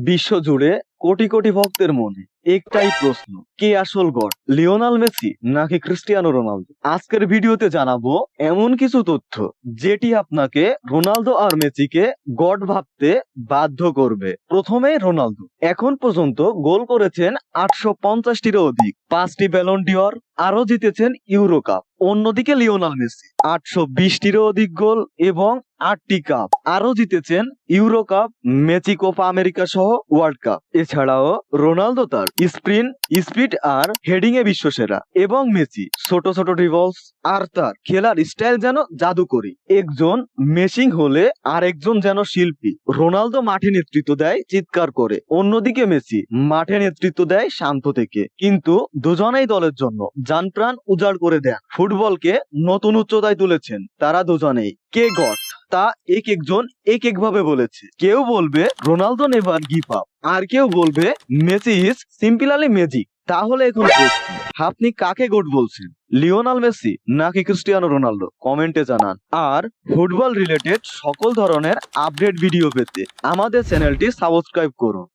বিশ্ব জুড়ে কোটি কোটি ভক্তের মনে একটাই প্রশ্ন কে আসল গড, লিওনাল মেসি নাকি ক্রিস্টিয়ানো রোনালদো? আজকের ভিডিওতে জানাব এমন কিছু তথ্য যেটি আপনাকে রোনালদো আর মেসিকে গড ভাবতে বাধ্য করবে। প্রথমে রোনালদো, এখন পর্যন্ত গোল করেছেন আটশো পঞ্চাশটিরও অধিক, পাঁচটি ব্যালন ডিওর আরও জিতেছেন ইউরো কাপ অন্যদিকে লিওনাল মেসি, আটশো বিশটিরও অধিক গোল এবং আটটি কাপ আরও জিতেছেন Euro Cup Messi Copa America সহ ওয়ার্ল্ড কাপ এছাড়াও রোনালদো তার স্প্রিন স্পিড আর হেডিং এ বিশ্বসেরা। এবং মেসি, ছোট ছোট রিভলস আর তার খেলার স্টাইল যেন জাদুকরি। একজন মেসিং হলে আর একজন যেন শিল্পী। রোনালদো মাঠে নেতৃত্ব দেয়, চিৎকার করে। অন্যদিকে মেসি মাঠে নেতৃত্ব দেয় শান্ত থেকে। কিন্তু দুজনেই দলের জন্য যান প্রাণ উজাড় করে দেন। ফুটবলকে নতুন উচ্চতায় তুলেছেন। তারা দুজনেই। কে গড? তা এক একজন এক এক ভাবে বলেছে। কেউ বলবে, রোনালদো নেভার গিভ আপ। আর কেউ বলবে, মেসি ইজ সিম্পিলালি ম্যাজিক। তাহলে এখন আপনি কাকে গোট বলছেন? লিওনাল মেসি নাকি ক্রিস্টিয়ানো রোনালদো? কমেন্টে জানান। আর ফুটবল রিলেটেড সকল ধরনের আপডেট ভিডিও পেতে আমাদের চ্যানেলটি সাবস্ক্রাইব করুন।